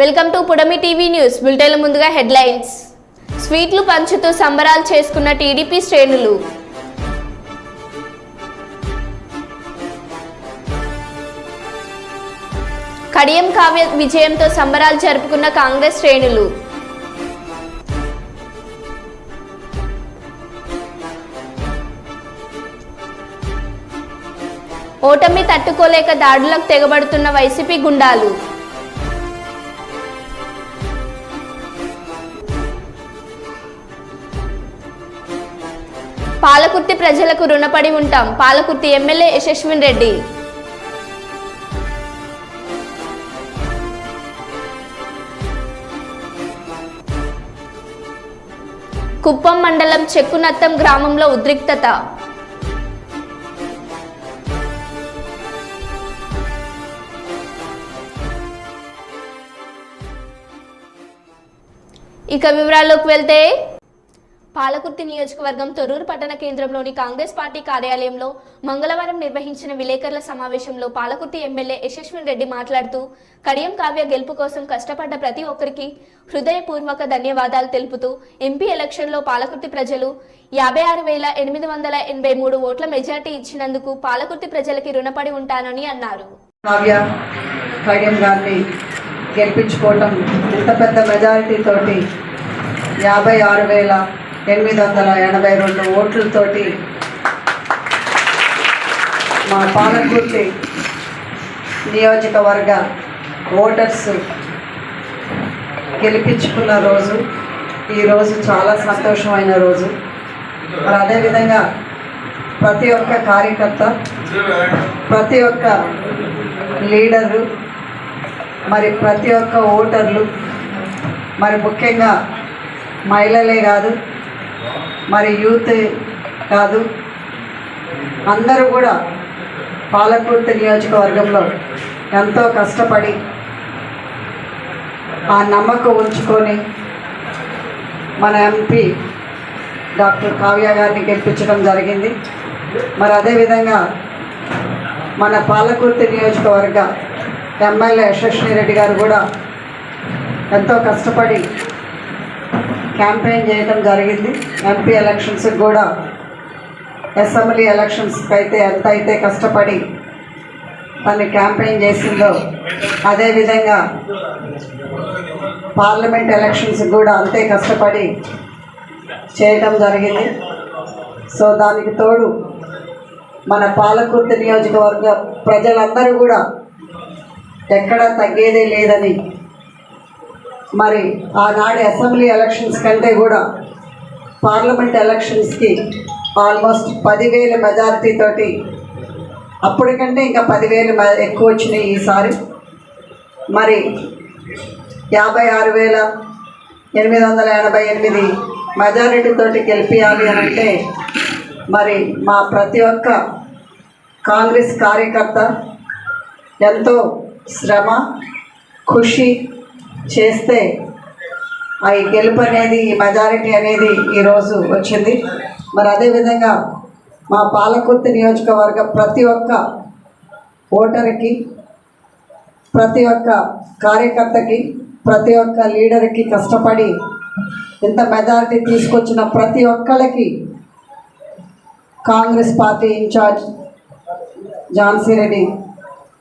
Welcome to Pudami TV news. బులెటిన్ల ముందుగా headlines. స్వీట్లు పంచుతూ సంబరాలు చేసుకున్న టీడీపీ శ్రేణులు. కడియం కావ్య విజయంతో సంబరాలు జరుపుకున్న కాంగ్రెస్ శ్రేణులు. ఓటమి తట్టుకోలేక దాడులకు తెగబడుతున్న వైసీపీ గుండాలు. పాలకుర్తి ప్రజలకు రుణపడి ఉంటాం. పాలకుర్తి ఎమ్మెల్యే యశస్విన్ రెడ్డి. కుప్పం మండలం చెక్కునత్తం గ్రామంలో ఉద్రిక్తత. ఇక వివరాల్లోకి వెళ్తే పాలకుర్తి నియోజకవర్గం తొర్రూరు పట్టణ కేంద్రంలోని కాంగ్రెస్ పార్టీ కార్యాలయంలో మంగళవారం నిర్వహించిన విలేకరుల సమావేశంలో పాలకుర్తి ఎమ్మెల్యే యశస్విన్ రెడ్డి మాట్లాడుతూ కడియం కావ్య గెలుపు కోసం కష్టపడ్డ ప్రతి ఒక్కరికి హృదయపూర్వక ధన్యవాదాలు తెలుపుతూ ఎంపీ ఎలక్షన్లో పాలకుర్తి ప్రజలు యాభై ఆరు వేల ఎనిమిది వందల ఎనభై మూడు ఓట్ల మెజార్టీ ఇచ్చినందుకు పాలకుర్తి ప్రజలకి రుణపడి ఉంటానని అన్నారు. గెలిపించుకోవటం ఇంత పెద్ద మెజారిటీ తోటి యాభై ఆరు వేల ఎనిమిది వందల ఎనభై రెండు ఓట్లతోటి మా పాలకుర్తి నియోజకవర్గ ఓటర్స్ గెలిపించుకున్న రోజు. ఈరోజు చాలా సంతోషమైన రోజు. మరి అదేవిధంగా ప్రతి ఒక్క కార్యకర్త ప్రతి ఒక్క లీడరు మరి ప్రతి ఒక్క ఓటర్లు మరి ముఖ్యంగా మహిళలే కాదు మరి యూత్ కాదు అందరూ కూడా పాలకుర్తి నియోజకవర్గంలో ఎంతో కష్టపడి ఆ నమ్మకం ఉంచుకొని మన ఎంపీ డాక్టర్ కావ్య గారిని గెలిపించడం జరిగింది. మరి అదేవిధంగా మన పాలకుర్తి నియోజకవర్గ ఎమ్మెల్యే యశస్వి రెడ్డి గారు కూడా ఎంతో కష్టపడి క్యాంపెయిన్ చేయడం జరిగింది. ఎంపీ ఎలక్షన్స్కి కూడా అసెంబ్లీ ఎలక్షన్స్కి అయితే ఎంత అయితే కష్టపడి తను క్యాంపెయిన్ చేసిందో అదేవిధంగా పార్లమెంట్ ఎలక్షన్స్ కూడా అంతే కష్టపడి చేయటం జరిగింది. సో దానికి తోడు మన పాలకుర్తి నియోజకవర్గ ప్రజలందరూ కూడా ఎక్కడా తగ్గేదే లేదని మరి ఆనాడు అసెంబ్లీ ఎలక్షన్స్ కంటే కూడా పార్లమెంట్ ఎలక్షన్స్కి ఆల్మోస్ట్ పదివేల మెజార్టీతోటి అప్పటికంటే ఇంకా పదివేలు మె- ఎక్కువ వచ్చినాయి ఈసారి. మరి యాభై ఆరు వేల ఎనిమిది వందల ఎనభై ఎనిమిది మెజారిటీతోటి గెలిపించాలి అని అంటే మరి మా ప్రతి ఒక్క కాంగ్రెస్ కార్యకర్త ఎంతో శ్రమ ఖుషి చేస్తే ఆ ఈ గెలుపు అనేది ఈ మెజారిటీ అనేది ఈరోజు వచ్చింది. మరి అదేవిధంగా మా పాలకుర్తి నియోజకవర్గ ప్రతి ఒక్క ఓటర్కి ప్రతి ఒక్క కార్యకర్తకి ప్రతి ఒక్క లీడర్కి కష్టపడి ఇంత మెజారిటీ తీసుకొచ్చిన ప్రతి ఒక్కళ్ళకి కాంగ్రెస్ పార్టీ ఇన్ఛార్జ్ ఝాన్సీ రెడ్డి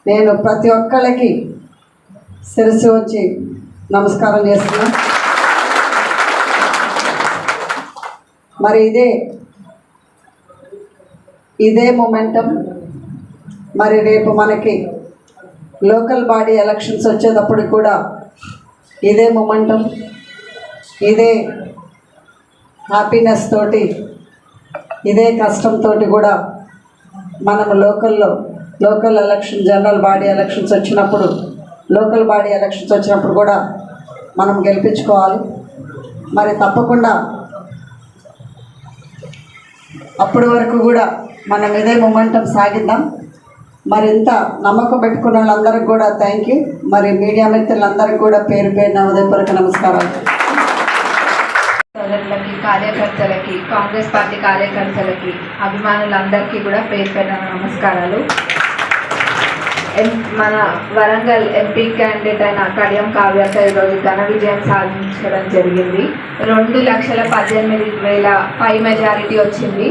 నేను ప్రతి ఒక్కళ్ళకి శిరస్సు వచ్చి నమస్కారం చేస్తున్నా. మరి ఇదే ఇదే మొమెంటం మరి రేపు మనకి లోకల్ బాడీ ఎలక్షన్స్ వచ్చేటప్పుడు కూడా ఇదే మొమెంటం ఇదే హ్యాపీనెస్ తోటి ఇదే కష్టంతో కూడా మనం లోకల్లో local election general body elections వచ్చినప్పుడు లోకల్ బాడీ ఎలక్షన్స్ వచ్చినప్పుడు కూడా మనం గెలిపించుకోవాలి. మరి తప్పకుండా అప్పటి వరకు కూడా మనం ఇదే మొమెంటం సాగిద్దాం. మరి ఇంత నమ్మకం పెట్టుకున్న వాళ్ళందరికీ కూడా థ్యాంక్ యూ మరి మీడియా మిత్రులందరికీ కూడా పేరు పేరున ఉదయపూర్వక నమస్కారాలు. సోదరులకి కార్యకర్తలకి కాంగ్రెస్ పార్టీ కార్యకర్తలకి అభిమానులందరికీ కూడా పేరు పేరున నమస్కారాలు. మన వరంగల్ ఎంపీ క్యాండిడేట్ అయిన కడియం కావ్యత ఈరోజు ఘన విజయం సాధించడం జరిగింది. రెండు లక్షల పద్దెనిమిది వేల పై మెజారిటీ వచ్చింది.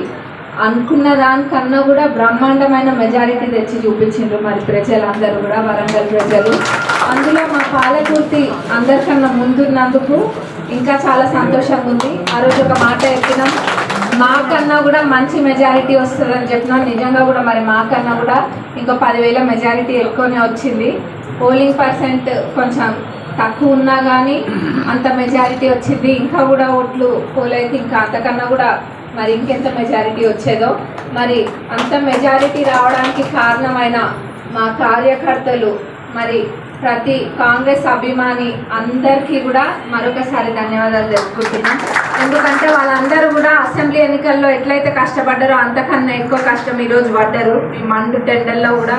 అనుకున్న దానికన్నా కూడా బ్రహ్మాండమైన మెజారిటీ తెచ్చి చూపించిండ్రు మరి ప్రజలందరూ కూడా వరంగల్ ప్రజలు. అందులో మా పాలకుర్తి అందరికన్నా ముందున్నందుకు ఇంకా చాలా సంతోషంగా ఉంది. ఆ రోజు ఒక మాట ఎక్కినాం మాకన్నా కూడా మంచి మెజారిటీ వస్తుందని చెప్పినా నిజంగా కూడా మరి మాకన్నా కూడా ఇంకా పదివేల మెజారిటీ ఎక్కువనే వచ్చింది. పోలింగ్ పర్సెంట్ కొంచెం తక్కువ ఉన్నా కానీ అంత మెజారిటీ వచ్చింది. ఇంకా కూడా ఓట్లు పోలైతే ఇంకా అంతకన్నా కూడా మరి ఇంకెంత మెజారిటీ వచ్చేదో. మరి అంత మెజారిటీ రావడానికి కారణమైన మా కార్యకర్తలు మరి ప్రతి కాంగ్రెస్ అభిమాని అందరికీ కూడా మరొకసారి ధన్యవాదాలు తెలుపుకుంటున్నాం. ఎందుకంటే వాళ్ళందరూ కూడా అసెంబ్లీ ఎన్నికల్లో ఎట్లయితే కష్టపడ్డారో అంతకన్నా ఎక్కువ కష్టం ఈరోజు పడ్డారు. ఈ మండు టెండల్లో కూడా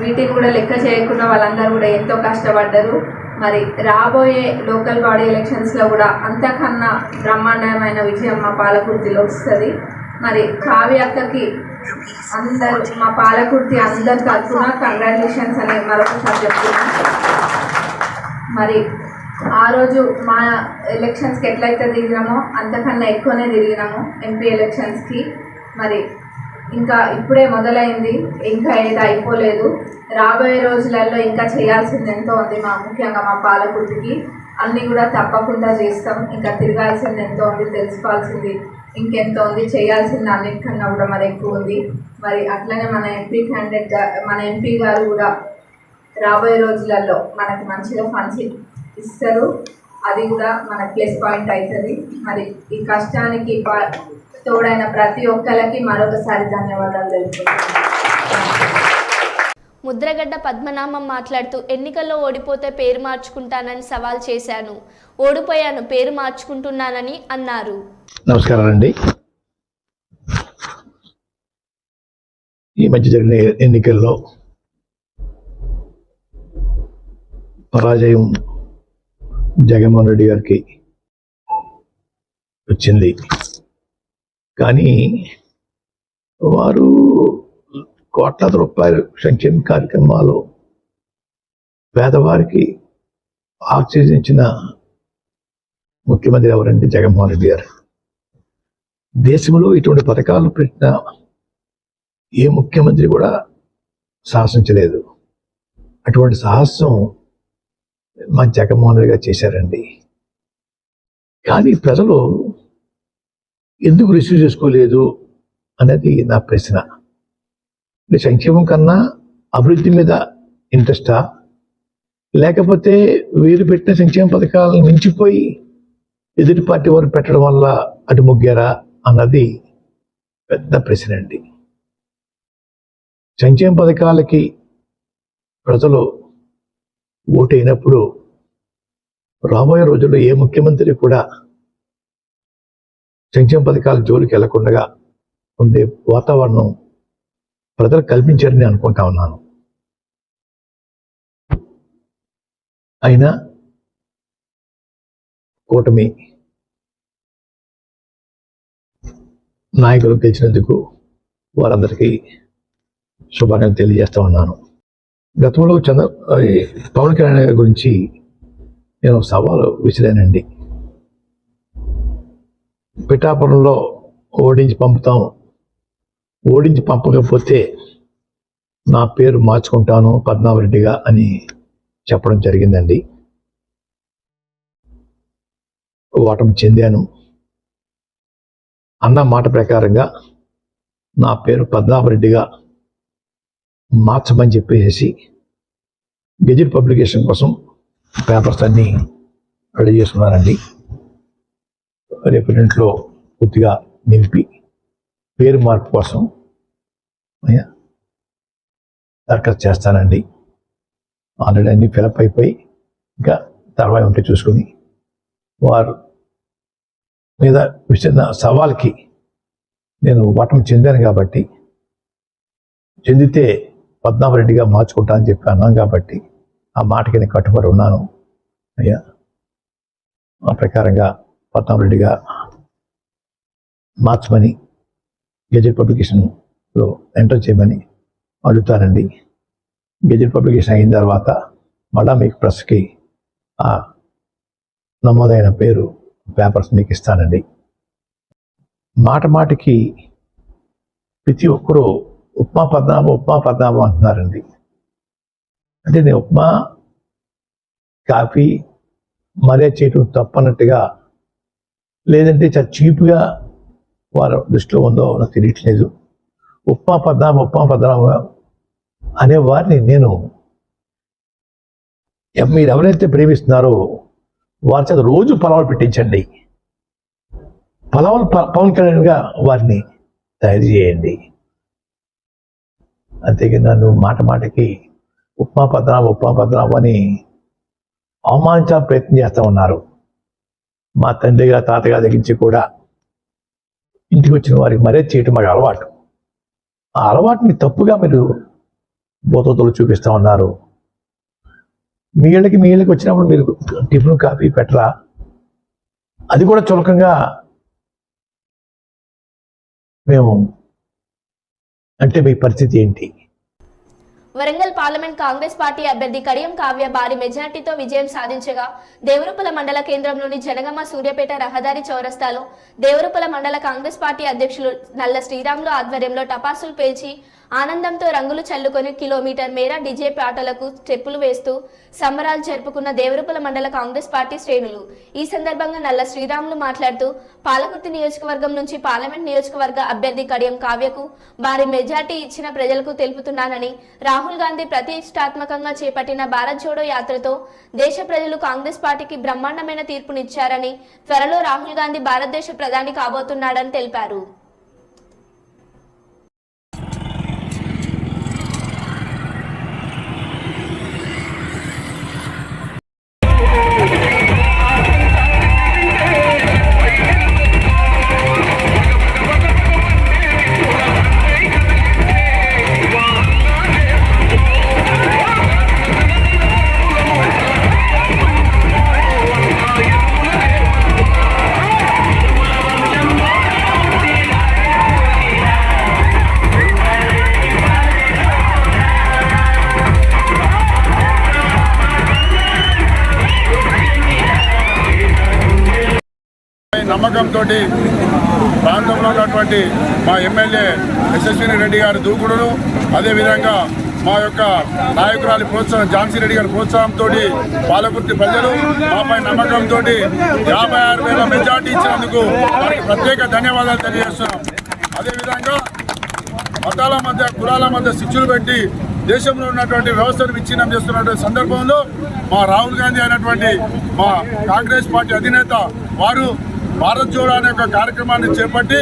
వీటిని కూడా లెక్క చేయకుండా వాళ్ళందరూ కూడా ఎంతో కష్టపడ్డారు. మరి రాబోయే లోకల్ బాడీ ఎలక్షన్స్లో కూడా అంతకన్నా బ్రహ్మాండమైన విజయం మా పాలకుర్తిలో వస్తుంది మరి కావ్య అక్కకి అందరూ మా పాలకుర్తి అందరు తరఫున కంగ్రాచులేషన్స్ అని మరొకసారి చెప్తున్నాం. మరి ఆ రోజు మా ఎలక్షన్స్కి ఎట్లయితే తిరిగినామో అంతకన్నా ఎక్కువనే తిరిగినాము ఎంపీ ఎలక్షన్స్కి మరి ఇంకా ఇప్పుడే మొదలైంది. ఇంకా ఏది అయిపోలేదు. రాబోయే రోజులలో ఇంకా చేయాల్సింది ఎంతో ఉంది మా ముఖ్యంగా మా పాలకుర్తికి. అన్నీ కూడా తప్పకుండా చేస్తాం. ఇంకా తిరగాల్సింది ఎంతో ఉంది. తెలుసుకోవాల్సింది ఇంకెంత ఉంది? చేయాల్సింది అన్నిటికన్నా కూడా మరి ఎక్కువ ఉంది. మరి అట్లనే మన ఎంపీ క్యాండిడేట్ మన ఎంపీ గారు కూడా రాబోయే రోజులలో మనకి మంచిగా ఫండ్స్ ఇస్తారు. అది కూడా మన ప్లస్ పాయింట్ అవుతుంది మరి ఈ కష్టానికి తోడైన ప్రతి ఒక్కరికి మరొకసారి ధన్యవాదాలు తెలుపుతున్నాను ముద్రగడ్డ పద్మనాభం మాట్లాడుతూ ఎన్నికల్లో ఓడిపోతే పేరు మార్చుకుంటానని సవాల్ చేశాను. ఓడిపోయాను పేరు మార్చుకుంటున్నానని అన్నారు. నమస్కారం అండి. ఈ మధ్య జరిగిన ఎన్నికల్లో పరాజయం జగన్మోహన్ రెడ్డి గారికి వచ్చింది. కానీ వారు కోట్లాది రూపాయలు సంక్షేమ కార్యక్రమాలు పేదవారికి ఆక్సిజన్ ఇచ్చిన ముఖ్యమంత్రి ఎవరంటే జగన్మోహన్ రెడ్డి గారు. దేశంలో ఇటువంటి పథకాలు పెట్టిన ఏ ముఖ్యమంత్రి కూడా సాహసించలేదు అటువంటి సాహసం మా జగన్మోహన్ రెడ్డి గారు చేశారండి. కానీ ప్రజలు ఎందుకు రిసీవ్ చేసుకోలేదు అనేది నా ప్రశ్న. సంక్షేమం కన్నా అభివృద్ధి మీద ఇంట్రెస్టా? లేకపోతే వీరు పెట్టిన సంక్షేమ పథకాలను మించిపోయి ఎదుటి పార్టీ వారు పెట్టడం వల్ల అటు మొగ్గారా అన్నది పెద్ద ప్రశ్న అండి. సంక్షేమ పథకాలకి ప్రజలు ఓటైనప్పుడు రాబోయే రోజుల్లో ఏ ముఖ్యమంత్రి కూడా సంక్షేమ పథకాల జోలికి వెళ్ళకుండా ఉండే వాతావరణం ప్రజలు కల్పించారని అనుకుంటా ఉన్నాను. అయినా కూటమి నాయకులు గెలిచినందుకు వారందరికీ శుభాకాంక్షలు తెలియజేస్తా ఉన్నాను. గతంలో చంద్ర పవన్ కళ్యాణ్ గారి గురించి నేను సవాలు విసిరానండి. పిఠాపురంలో ఓడించి పంపుతాం ఓడించి పంపకపోతే నా పేరు మార్చుకుంటాను పద్మావరెడ్డిగా అని చెప్పడం జరిగిందండి. ఓటమి చెందాను. అన్న మాట ప్రకారంగా నా పేరు పద్మావరెడ్డిగా మార్చమని చెప్పేసి గెజిట్ పబ్లికేషన్ కోసం పేపర్స్ అన్నీ రెడీ చేసుకున్నానండి రేపు ఇంట్లో పూర్తిగా నిలిపి పేరు మార్పు కోసం అయ్యా, దరఖాస్తు చేస్తానండి. ఆల్రెడీ అన్ని ఫిలప్ అయిపోయి ఇంకా తర్వాత ఉంటే చూసుకొని వారు మీద విషయ సవాల్కి నేను ఓటమి చెందాను కాబట్టి చెందితే పద్మావరెడ్డిగా మార్చుకుంటా అని చెప్పి అన్నాను కాబట్టి ఆ మాటకి నేను కట్టుబడి ఉన్నాను. అయ్యా ఆ ప్రకారంగా పద్మావరెడ్డిగా మార్చమని గెజెట్ పబ్లికేషన్లో ఎంటర్ చేయమని అడుగుతానండి. గెజెట్ పబ్లికేషన్ అయిన తర్వాత మళ్ళా మీకు ప్రెస్కి ఆ నమోదైన పేరు పేపర్స్ మీకు ఇస్తానండి. మాట మాటికి ప్రతి ఒక్కరూ ఉప్మా పద్నామం ఉప్మా పద్నామం అంటున్నారండి. అంటే నేను ఉప్మా కాఫీ మరే చేయటం తప్పన్నట్టుగా లేదంటే చాలా చీప్గా వారు దృష్టిలో ఉందో నాకు తెలియట్లేదు. ఉప్మా పద్నామం ఉప్మా పద్నామం అనే వారిని నేను మీరు ఎవరైతే ప్రేమిస్తున్నారో వారి చేత రోజు పొలవలు పెట్టించండి. పొలవలు ప- పవన్ కళ్యాణ్గా వారిని తయారు చేయండి. అంతేగా నన్ను మాట మాటకి ఉప్మా పద్నామం ఉప్మా పద్నామం అని అవమానించాలని ప్రయత్నం చేస్తూ ఉన్నారు. మా తండ్రి గారు తాతగారి దగ్గర నుంచి కూడా ఇంటికి వచ్చిన వారికి మరే చేయటం మాకు అలవాటు. ఆ అలవాటుని తప్పుగా మీరు బోతోతలు చూపిస్తూ ఉన్నారు. మీ ఇళ్ళకి మీ ఇళ్ళకి వచ్చినప్పుడు మీరు టిఫిన్ కాఫీ పెట్టరా? అది కూడా చులకంగా మేము అంటే మీ పరిస్థితి ఏంటి? వరంగల్ పార్లమెంట్ కాంగ్రెస్ పార్టీ అభ్యర్థి కడియం కావ్య భారీ మెజార్టీతో విజయం సాధించగా దేవరుపల మండల కేంద్రంలోని జనగామ సూర్యాపేట రహదారి చౌరస్తాలో దేవరుపల మండల కాంగ్రెస్ పార్టీ అధ్యక్షులు నల్ల శ్రీరాములు ఆధ్వర్యంలో టపాసులు పేల్చి ఆనందంతో రంగులు చల్లుకొని కిలోమీటర్ మేర డీజే పాటలకు స్టెప్పులు వేస్తూ సంబరాలు జరుపుకున్న దేవరపుల మండల కాంగ్రెస్ పార్టీ శ్రేణులు. ఈ సందర్భంగా నల్ల శ్రీరాములు మాట్లాడుతూ పాలకుర్తి నియోజకవర్గం నుంచి పార్లమెంట్ నియోజకవర్గ అభ్యర్థి కడియం కావ్యకు భారీ మెజార్టీ ఇచ్చిన ప్రజలకు తెలుపుతున్నానని రాహుల్ గాంధీ ప్రతిష్టాత్మకంగా చేపట్టిన భారత్ జోడో యాత్రతో దేశ ప్రజలు కాంగ్రెస్ పార్టీకి బ్రహ్మాండమైన తీర్పునిచ్చారని త్వరలో రాహుల్ గాంధీ భారతదేశ ప్రధాని కాబోతున్నాడని తెలిపారు. ఉన్నటువంటి మా ఎమ్మెల్యే యశస్విని రెడ్డి గారి దూకుడును అదేవిధంగా మా యొక్క నాయకురాలి ప్రోత్సాహం ఝాన్సీ రెడ్డి గారి ప్రోత్సాహంతో పాలకుర్తి ప్రజలు మాపై నమ్మకంతో యాభై ఆరు వేల మెజార్టీ ఇచ్చినందుకు వారికి ప్రత్యేక ధన్యవాదాలు తెలియజేస్తున్నాం. అదేవిధంగా మతాల మధ్య కులాల మధ్య శిక్షులు పెట్టి దేశంలో ఉన్నటువంటి వ్యవస్థను విచ్ఛిన్నం చేస్తున్నటువంటి సందర్భంలో మా రాహుల్ గాంధీ అయినటువంటి మా కాంగ్రెస్ పార్టీ అధినేత వారు భారత్ జోడో అనే ఒక కార్యక్రమాన్ని చేపట్టి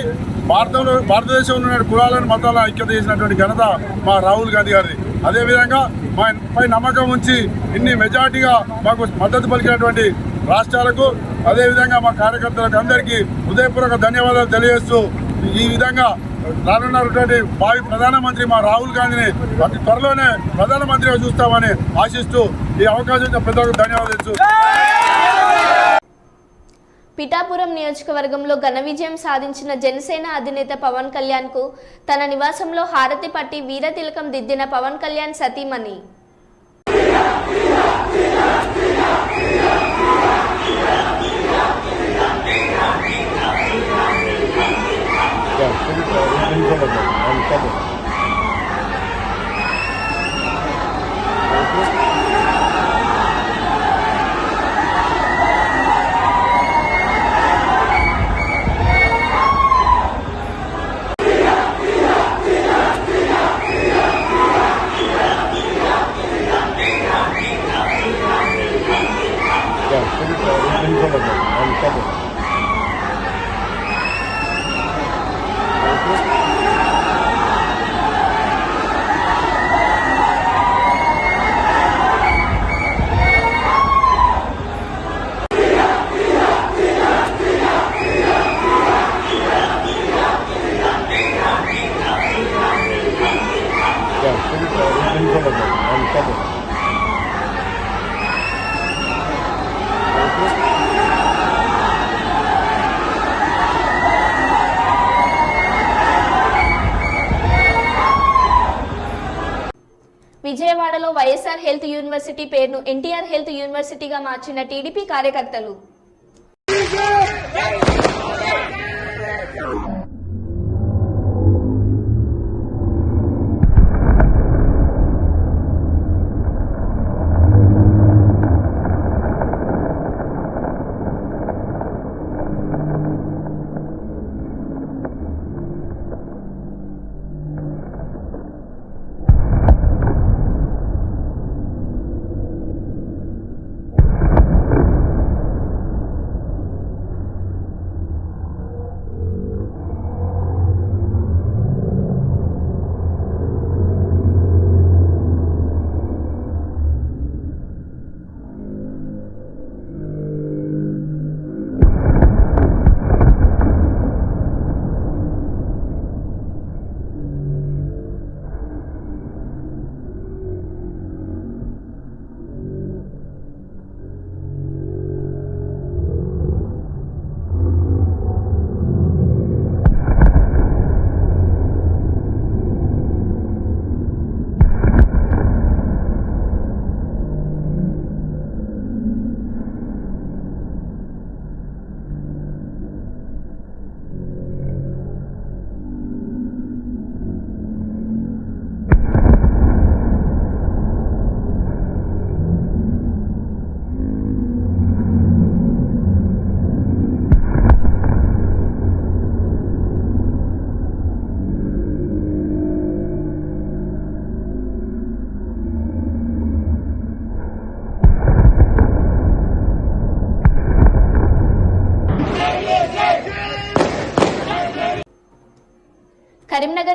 భారతంలో భారతదేశంలో ఉన్న కులాలను మతాలను ఐక్యత చేసినటువంటి ఘనత మా రాహుల్ గాంధీ గారిది. అదేవిధంగా మా పై నమ్మకం ఉంచి ఇన్ని మెజార్టీగా మాకు మద్దతు పలికినటువంటి రాష్ట్రాలకు అదేవిధంగా మా కార్యకర్తలకు అందరికీ హృదయపూర్వక ధన్యవాదాలు తెలియజేస్తూ ఈ విధంగా రానున్నటువంటి భావి ప్రధానమంత్రి మా రాహుల్ గాంధీని అతి త్వరలోనే ప్రధానమంత్రిగా చూస్తామని ఆశిస్తూ ఈ అవకాశం ప్రతి ఒక్కరు ధన్యవాదాలు పిఠాపురం నియోజకవర్గంలో ఘన విజయం సాధించిన జనసేన అధినేత పవన్ కళ్యాణ్కు తన నివాసంలో హారతి పట్టి వీరతిలకం దిద్దిన పవన్ కళ్యాణ్ సతీమణి. వైఎస్ఆర్ హెల్త్ యూనివర్సిటీ పేరును ఎన్టీఆర్ హెల్త్ యూనివర్సిటీగా మార్చిన టీడీపీ కార్యకర్తలు.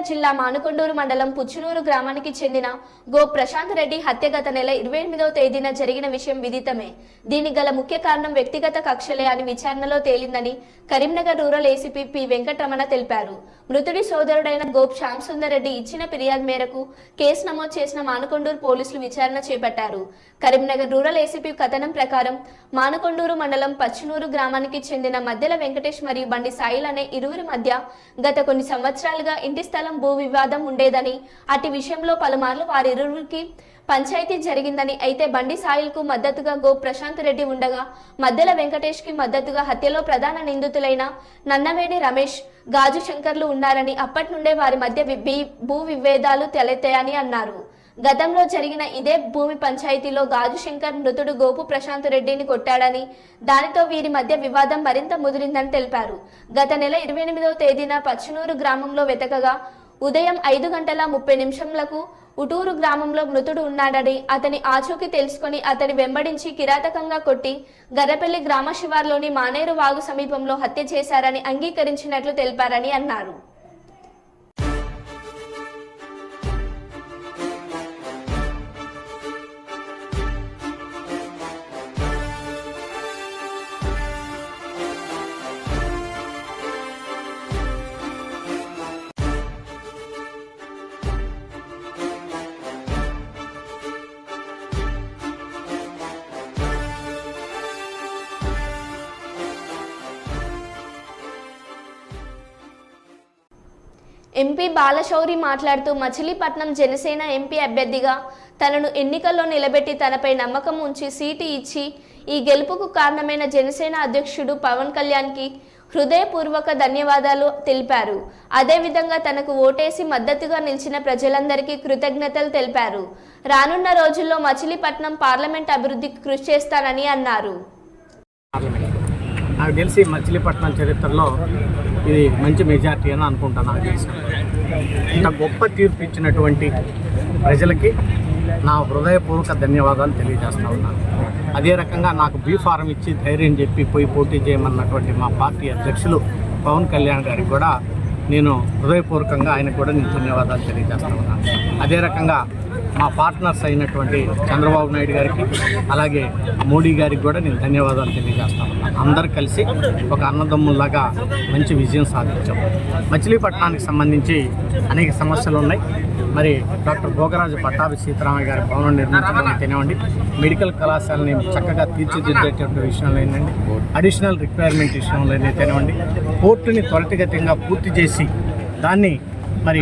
జిల్లా మానుకొండూరు మండలం పుచ్చునూరు గ్రామానికి చెందిన గో ప్రశాంత్ రెడ్డి హత్య గత నెల ఇరవై ఎనిమిదవ తేదీన జరిగిన విషయం విదితమే. దీనికి గల ముఖ్య కారణం వ్యక్తిగత కక్షలే అని విచారణలో తేలిందని Karimnagar rural ACP P Venkataramana తెలిపారు. మృతుడి సోదరుడైన గోప్ శ్యామ్ సుందర్ రెడ్డి ఇచ్చిన ఫిర్యాదు మేరకు కేసు నమోదు చేసిన మానుకొండూరు పోలీసులు విచారణ చేపట్టారు. కరీంనగర్ రూరల్ ఏసీపీ కథనం ప్రకారం మానుకొండూరు మండలం పచ్చునూరు గ్రామానికి చెందిన మధ్యల వెంకటేష్ మరియు బండి సాయిల్ అనే ఇరువురి మధ్య గత కొన్ని సంవత్సరాలుగా ఇంటి స్థలం భూ వివాదం ఉండేదని అటు విషయంలో పలుమార్లు వారిరువురికి పంచాయతీ జరిగిందని అయితే బండి సాయిల్కు మద్దతుగా గో ప్రశాంత్ రెడ్డి ఉండగా మద్దెల వెంకటేష్కి మద్దతుగా హత్యలో ప్రధాన నిందితులైన నన్నవేణి రమేష్ గాజు శంకర్లు ఉన్నారని అప్పటి నుండే వారి మధ్య భూ విభేదాలు తలెత్తాయని అన్నారు. గతంలో జరిగిన ఇదే భూమి పంచాయతీలో గాజు శంకర్ మృతుడు గోపు ప్రశాంత్ రెడ్డిని కొట్టాడని దానితో వీరి మధ్య వివాదం మరింత ముదిరిందని తెలిపారు. గత నెల ఇరవై ఎనిమిదవ తేదీన పచ్చనూరు గ్రామంలో వెతకగా ఉదయం ఐదు గంటల ముప్పై నిమిషంలకు ఉటూరు గ్రామంలో మృతుడు ఉన్నాడని అతని ఆచూకీ తెలుసుకొని అతని వెంబడించి కిరాతకంగా కొట్టి గర్రపల్లి గ్రామ శివార్లోని మానేరు వాగు సమీపంలో హత్య చేశారని అంగీకరించినట్లు తెలిపారని అన్నారు. ఎంపీ బాలశౌరి మాట్లాడుతూ మచిలీపట్నం జనసేన ఎంపీ అభ్యర్థిగా తనను ఎన్నికల్లో నిలబెట్టి తనపై నమ్మకం ఉంచి సీటు ఇచ్చి ఈ గెలుపుకు కారణమైన జనసేన అధ్యక్షుడు పవన్ కళ్యాణ్కి హృదయపూర్వక ధన్యవాదాలు తెలిపారు. అదేవిధంగా తనకు ఓటేసి మద్దతుగా నిలిచిన ప్రజలందరికీ కృతజ్ఞతలు తెలిపారు. రానున్న రోజుల్లో మచిలీపట్నం పార్లమెంట్ అభివృద్ధికి కృషి చేస్తానని అన్నారు. నాకు తెలిసి మచిలీపట్నం చరిత్రలో ఇది మంచి మెజార్టీ అని అనుకుంటాను నాకు తెలిసి. ఇంత గొప్ప తీర్పు ఇచ్చినటువంటి ప్రజలకి నా హృదయపూర్వక ధన్యవాదాలు తెలియజేస్తా ఉన్నాను అదే రకంగా నాకు బీ ఫారం ఇచ్చి ధైర్యం చెప్పి పోయి పోటీ చేయమన్నటువంటి మా పార్టీ అధ్యక్షులు పవన్ కళ్యాణ్ గారికి కూడా నేను హృదయపూర్వకంగా ఆయనకు కూడా నేను ధన్యవాదాలు తెలియజేస్తా ఉన్నాను అదే రకంగా మా పార్ట్నర్స్ అయినటువంటి చంద్రబాబు నాయుడు గారికి అలాగే మోడీ గారికి కూడా నేను ధన్యవాదాలు తెలియజేస్తాను. అందరు కలిసి ఒక అన్నదమ్ముల్లాగా మంచి విజయం సాధించాం. మచిలీపట్నానికి సంబంధించి అనేక సమస్యలు ఉన్నాయి. మరి డాక్టర్ భోగరాజు పట్టాభి సీతారామయ్య గారి భవనం నిర్మించడానికి తినేవండి మెడికల్ కళాశాలని చక్కగా తీర్చిదిద్దేటువంటి విషయంలో ఏంటండి అడిషనల్ రిక్వైర్మెంట్ విషయంలో అయితేనేవ్వండి పోర్టుని త్వరితగతిగా పూర్తి చేసి దాన్ని మరి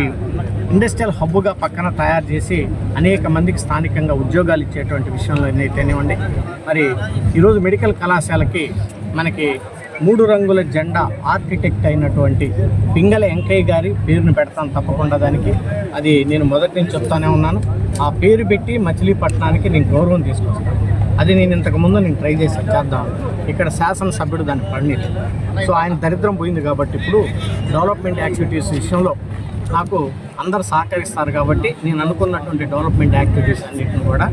ఇండస్ట్రియల్ హబ్గా పక్కన తయారు చేసి అనేక మందికి స్థానికంగా ఉద్యోగాలు ఇచ్చేటువంటి విషయంలో అయితేనివ్వండి మరి ఈరోజు మెడికల్ కళాశాలకి మనకి మూడు రంగుల జెండా ఆర్కిటెక్ట్ అయినటువంటి పింగళ వెంకయ్య గారి పేరును పెడతాను తప్పకుండా దానికి. అది నేను మొదటి నుంచి చెప్తానే ఉన్నాను. ఆ పేరు పెట్టి మచిలీపట్నానికి నేను గౌరవం తీసుకొస్తాను. అది నేను ఇంతకుముందు నేను ట్రై చేసి చేద్దాం. ఇక్కడ శాసనసభ్యుడు దాన్ని పండిట్ సో ఆయన దరిద్రం పోయింది కాబట్టి ఇప్పుడు డెవలప్మెంట్ యాక్టివిటీస్ విషయంలో నాకు అందరు సహకరిస్తారు కాబట్టి నేను అనుకున్నటువంటి డెవలప్మెంట్ యాక్టివిటీస్ అన్నింటిని కూడా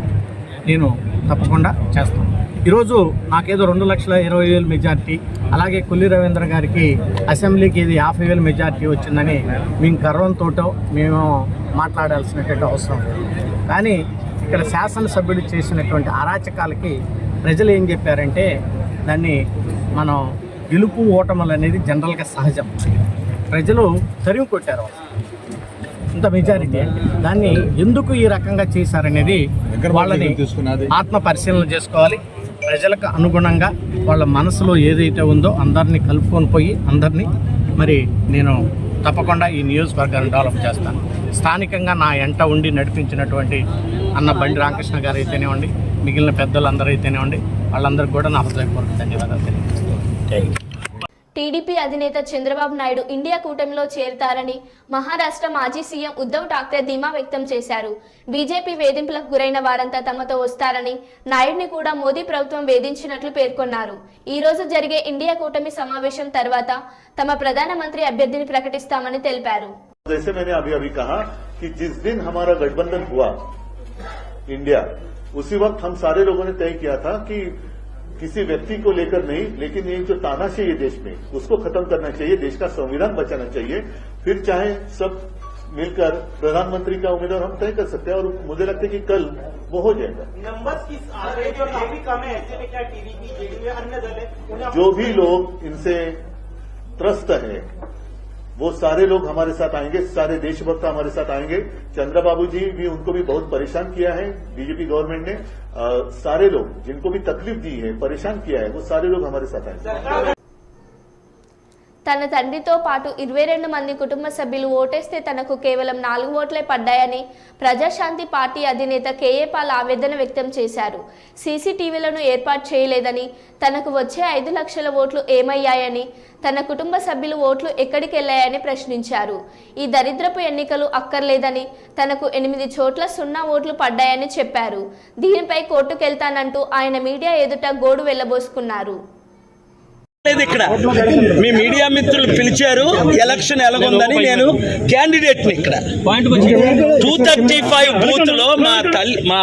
నేను తప్పకుండా చేస్తాను. ఈరోజు నాకేదో రెండు లక్షల ఇరవై వేలు మెజార్టీ అలాగే కొల్లి రవీంద్ర గారికి అసెంబ్లీకి ఇది యాభై వేలు మెజార్టీ వచ్చిందని మేము గర్వంతో మేము మాట్లాడాల్సినటువంటి అవసరం కానీ ఇక్కడ శాసనసభ్యుడు చేసినటువంటి అరాచకాలకి ప్రజలు ఏం చెప్పారంటే దాన్ని మనం గెలుపు ఓటములు అనేది జనరల్గా సహజం. ప్రజలు తరిమి కొట్టారు. ఇంత మెజారిటీ. అంటే దాన్ని ఎందుకు ఈ రకంగా చేశారనేది వాళ్ళని ఆత్మ పరిశీలన చేసుకోవాలి. ప్రజలకు అనుగుణంగా వాళ్ళ మనసులో ఏదైతే ఉందో అందరినీ కలుపుకొని పోయి అందరినీ మరి నేను తప్పకుండా ఈ నియోజకవర్గాన్ని డెవలప్ చేస్తాను. స్థానికంగా నా ఎంట ఉండి నడిపించినటువంటి అన్న బండి రామకృష్ణ గారు అయితేనేవ్వండి మిగిలిన పెద్దలందరూ అయితేనేవ్వండి వాళ్ళందరికీ కూడా నా హృదయపూర్వక ధన్యవాదాలు తెలియజేస్తాను టీడీపీ అధినేత చంద్రబాబు నాయుడు ఇండియా కూటమిలో చేరుతారని మహారాష్ట్ర మాజీ సీఎం ఉద్ధవ్ ఠాక్రే ధీమా వ్యక్తం చేశారు బీజేపీ వేధింపులకు గురైన వారంతా తమతో వస్తారని నాయుడిని కూడా మోదీ ప్రభుత్వం వేధించినట్లు పేర్కొన్నారు ఈ రోజు జరిగే ఇండియా కూటమి సమావేశం తర్వాత తమ ప్రధానమంత్రి అభ్యర్థిని ప్రకటిస్తామని తెలిపారు जैसे मैंने अभी अभी कहा कि जिस दिन हमारा गठबंधन हुआ इंडिया उसी वक्त हम सारे लोगों ने तय किया था कि किसी व्यक्ति को लेकर नहीं लेकिन ये जो ताना है देश में उसको खत्म करना चाहिए देश का संविधान बचाना चाहिए। फिर चाहे सब मिलकर प्रधानमंत्री का उम्मीदवार हम तय कर सकते हैं और मुझे लगता है कि कल वो हो जाएगा। नंबर किस आ रहे जो काफ़ी कम है ऐसे में क्या टीडीपी जेडीयू अन्य दल है जो भी लोग इनसे त्रस्त हैं वो सारे लोग हमारे साथ आएँगे सारे देशभक्त हमारे साथ आएँगे। चंद्रबाबू जी भी उनको भी बहुत परेशान किया है बीजेपी गवर्नमेंट ने। आ, सारे लोग जिनको भी तकलीफ़ दी है परेशान किया है वो सारे लोग हमारे साथ आएँगे। తన తండ్రితో పాటు ఇరవై రెండు మంది కుటుంబ సభ్యులు ఓటేస్తే తనకు కేవలం నాలుగు ఓట్లే పడ్డాయని ప్రజాశాంతి పార్టీ అధినేత కేఏ పాల్ ఆవేదన వ్యక్తం చేశారు. సీసీటీవీలను ఏర్పాటు చేయలేదని తనకు వచ్చే ఐదు లక్షల ఓట్లు ఏమయ్యాయని తన కుటుంబ సభ్యులు ఓట్లు ఎక్కడికి వెళ్ళాయని ప్రశ్నించారు. ఈ దరిద్రపు ఎన్నికలు అక్కర్లేదని తనకు ఎనిమిది చోట్ల సున్నా ఓట్లు పడ్డాయని చెప్పారు. దీనిపై కోర్టుకెళ్తానంటూ ఆయన మీడియా ఎదుట గోడు వెళ్ళబోసుకున్నారు. లేదు ఇక్కడ. మీ మీడియా మిత్రులు పిలిచారు ఎలక్షన్ ఎలాగుందని నేను క్యాండిడేట్ని ఇక్కడ. టూ థర్టీ ఫైవ్ బూత్లో మా తల్లి మా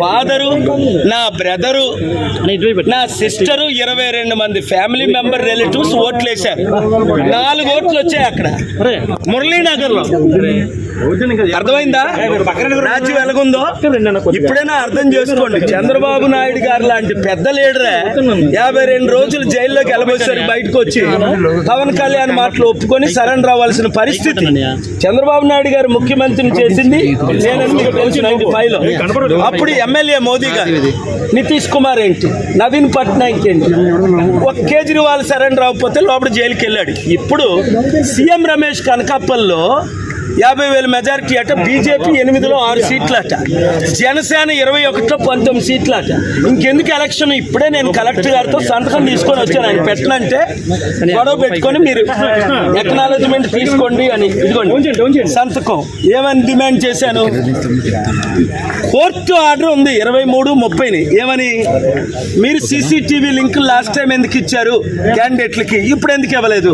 ఫాదరు నా బ్రదరు నా సిస్టరు ఇరవై రెండు మంది ఫ్యామిలీ మెంబర్ రిలేటివ్స్ ఓట్లు వేశారు నాలుగు ఓట్లు వచ్చాయి అక్కడ. మురళీనగర్లో అర్థమైందా? రాజ్యం ఎలాగుందో? ఇప్పుడైనా అర్థం చేసుకోండి. చంద్రబాబు నాయుడు గారు లాంటి పెద్ద లీడరే యాభై రెండు రోజులు జైల్లోకి వెళ్ళబోసారు బయటకు వచ్చి పవన్ కళ్యాణ్ మాటలు ఒప్పుకొని సరెండర్ అవ్వాల్సిన పరిస్థితి. చంద్రబాబు నాయుడు గారు ముఖ్యమంత్రిని చేసింది మీకు తెలుసు నైన్టీ అప్పుడు ఎమ్మెల్యే మోదీ గారు నితీష్ కుమార్ ఏంటి? నవీన్ పట్నాయక్ ఏంటి? ఒక కేజ్రీవాల్ సరెండర్ అవ్వకపోతే లోపల జైలుకి వెళ్ళాడు ఇప్పుడు సీఎం రమేష్ కనకాపల్లో యాభై వేల మెజారిటీ అట బీజేపీ ఎనిమిదిలో ఆరు సీట్లు అట జనసేన ఇరవై ఒకటిలో పంతొమ్మిది సీట్లు అట ఇంకెందుకు ఎలక్షన్ ఇప్పుడే నేను కలెక్టర్ గారితో సంతకం తీసుకొని వచ్చాను. ఆయన పెట్టనంటే గొడవ పెట్టుకొని మీరు ఎక్నాలజ్మెంట్ తీసుకోండి అని ఇదిగోండి. సంతకం. ఏమని డిమాండ్ చేశాను? కోర్టు ఆర్డర్ ఉంది ఇరవై మూడు ముప్పైని. ఏమని? మీరు సీసీటీవీ లింక్ లాస్ట్ టైం ఎందుకు ఇచ్చారు? క్యాండిడేట్లకి ఇప్పుడు ఎందుకు ఇవ్వలేదు?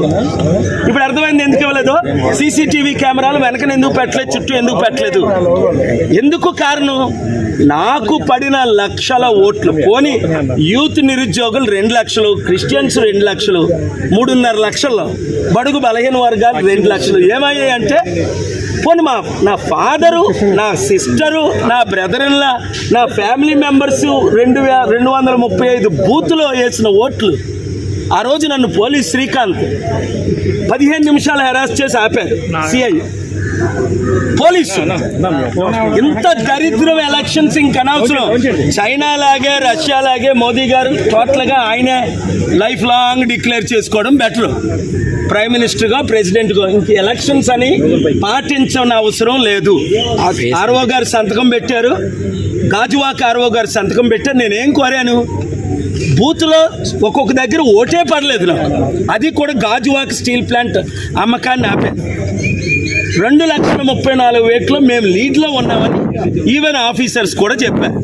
ఇప్పుడు అర్థమైంది ఎందుకు ఇవ్వలేదు? సీసీటీవీ కెమెరాలు వెనకన ఎందుకు పెట్టలేదు చుట్టూ ఎందుకు పెట్టలేదు? ఎందుకు కారణం? నాకు పడిన లక్షల ఓట్లు. పోని యూత్ నిరుద్యోగులు రెండు లక్షలు క్రిస్టియన్స్ రెండు లక్షలు మూడున్నర లక్షలు బడుగు బలహీన వర్గాలు రెండు లక్షలు. ఏమయ్యాయి అంటే పోనీ మా నా ఫాదరు నా సిస్టరు నా బ్రదర్ ఇన్లా నా ఫ్యామిలీ మెంబర్స్ రెండు వే రెండు వందల ముప్పై ఐదు బూత్లో వేసిన ఓట్లు ఆ రోజు నన్ను పోలీస్ శ్రీకాంత్ పదిహేను నిమిషాలు హెరాస్ చేసి ఆపారు. CI police. ఇంత దరిద్రం ఎలక్షన్స్ ఇంక అనవసరం. చైనా లాగే రష్యా లాగే మోదీ గారు టోటల్గా ఆయనే లైఫ్ లాంగ్ డిక్లేర్ చేసుకోవడం బెటర్ ప్రైమ్ మినిస్టర్గా ప్రెసిడెంట్గా ఇంక ఎలక్షన్స్ అని పాటించని అవసరం లేదు. ఆర్ఓ గారు సంతకం పెట్టారు. గాజువాక ఆర్ఓ గారు సంతకం పెట్టారు. నేనేం కోరాను? బూత్లో ఒక్కొక్క దగ్గర ఓటే పడలేదు నాకు. అది కూడా గాజువాక స్టీల్ ప్లాంట్ అమ్మకాన్ని ఆపాను రెండు లక్షల ముప్పై నాలుగు వేట్లో మేము లీడ్లో ఉన్నామని ఈవెన్ ఆఫీసర్స్ కూడా చెప్పారు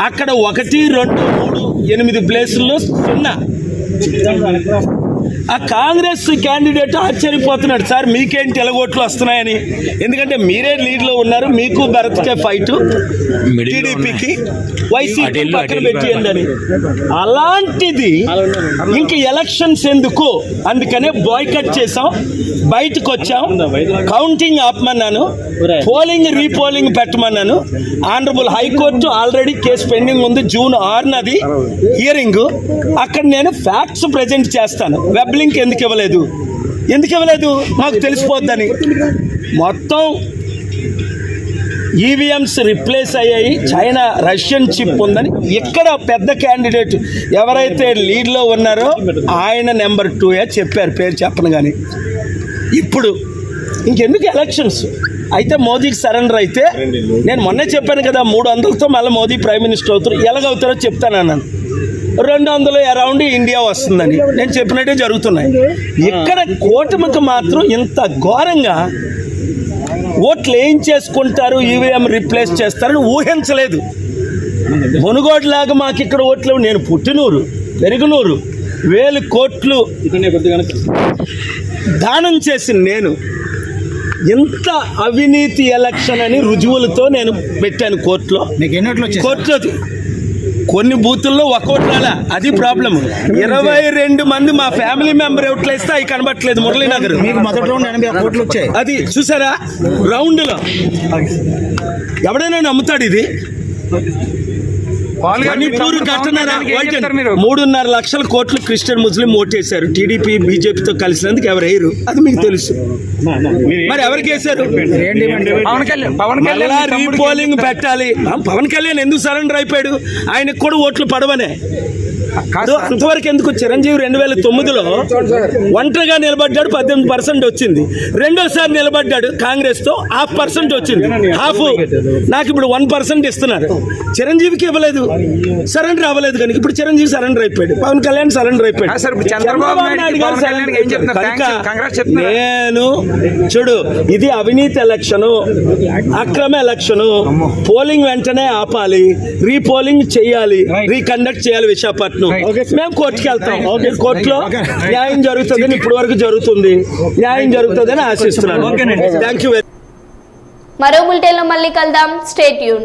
అక్కడ ఒకటి రెండు మూడు ఎనిమిది ప్లేసుల్లో సున్నా. ఆ కాంగ్రెస్ క్యాండిడేట్ ఆశ్చర్యపోతున్నాడు. సార్ మీకేంటి ఎలగోట్లు వస్తున్నాయని? ఎందుకంటే మీరే లీడ్లో ఉన్నారు మీకు భరత్కే ఫైట్ టీడీపీకి వైసీపీ పక్కన పెట్టియండి అలాంటిది ఇంక ఎలక్షన్స్ ఎందుకు? అందుకనే బాయ్కట్ చేసాం బయటకు వచ్చాం కౌంటింగ్ ఆపమన్నాను polling repolling పెట్టమన్నాను. Honourable high court already case pending ఉంది జూన్ ఆరునది హియరింగ్ అక్కడ నేను ఫ్యాక్ట్స్ ప్రజెంట్ చేస్తాను. వెబ్ లింక్ ఎందుకు ఇవ్వలేదు? ఎందుకు ఇవ్వలేదు? మాకు తెలిసిపోద్దని. మొత్తం ఈవీఎంస్ రిప్లేస్ అయ్యాయి. చైనా రష్యన్ చిప్ ఉందని. ఇక్కడ పెద్ద క్యాండిడేట్ ఎవరైతే లీడ్లో ఉన్నారో ఆయన నెంబర్ టూ చెప్పారు. పేరు చెప్పను కానీ ఇప్పుడు ఇంకెందుకు ఎలక్షన్స్ అయితే మోదీకి సరెండర్ అయితే నేను మొన్నే చెప్పాను కదా మూడు వందలతో మళ్ళీ మోదీ ప్రైమ్ మినిస్టర్ అవుతారు. ఎలాగవుతారో చెప్తానన్నాను రెండు వందలు అరౌండ్ ఇండియా వస్తుందని నేను చెప్పినట్టే జరుగుతున్నాయి. ఇక్కడ కూటమికి మాత్రం ఇంత ఘోరంగా ఓట్లు ఏం చేసుకుంటారు ఈవీఎం రిప్లేస్ చేస్తారని ఊహించలేదు. మునుగోడులాగా మాకు ఇక్కడ ఓట్లు నేను పుట్టినూరు పెరుగునూరు వేలు కోట్లు దానం చేసిన నేను ఇంత అవినీతి ఎలక్షన్ అని రుజువులతో నేను పెట్టాను కోర్టులో. కోర్టులో కొన్ని బూతుల్లో ఒక ఓటు రాలా. అది ప్రాబ్లం ఇరవై రెండు మంది మా ఫ్యామిలీ మెంబర్ ఓట్లు వేస్తే అవి కనబట్టలేదు మురళీనగర్. మీకు మొదటి రౌండ్ ఎనభై ఆరు కోట్లు వచ్చాయి. అది చూసారా? రౌండ్లో ఎవడైనా నమ్ముతాడు ఇది? మణిపూర్ మూడున్నర లక్షల కోట్లు క్రిస్టియన్ ముస్లిం ఓటేశారు. టీడీపీ బీజేపీతో కలిసినందుకు ఎవరు వేయరు అది మీకు తెలుసు. మరి ఎవరికి వేశారు రీపోలింగ్ పెట్టాలి. పవన్ కళ్యాణ్ ఎందుకు సరెండర్ అయిపోయాడు? ఆయనకు కూడా ఓట్లు పడవనే. అంతవరకు ఎందుకు చిరంజీవి రెండు వేల తొమ్మిదిలో ఒంటరిగా నిలబడ్డాడు పద్దెనిమిది పర్సెంట్ వచ్చింది. రెండోసారి నిలబడ్డాడు కాంగ్రెస్తో హాఫ్ పర్సెంట్ వచ్చింది. హాఫ్. నాకు ఇప్పుడు వన్ పర్సెంట్ ఇస్తున్నారు. చిరంజీవికి ఇవ్వలేదు. సరెండర్ అవ్వలేదు కనుక ఇప్పుడు చిరంజీవి సరెండర్ అయిపోయాడు. పవన్ కళ్యాణ్ సరెండర్ అయిపోయాడు. చంద్రబాబు నాయుడు గారు చెప్తున్నారా? నేను చూడు ఇది అవినీతి ఎలక్షన్ అక్రమ ఎలక్షన్. పోలింగ్ వెంటనే ఆపాలి. రీపోలింగ్ చేయాలి. రీకండక్ట్ చేయాలి విశాఖపట్నం. మేము కోర్టుకి వెళ్తాం. కోర్టులో న్యాయం జరుగుతుందని ఇప్పటి వరకు జరుగుతుంది. న్యాయం జరుగుతుందని ఆశిస్తున్నాను. థ్యాంక్ యూ మరో బులెటిన్లో మళ్ళీ కలుద్దాం. స్టేట్ యూన్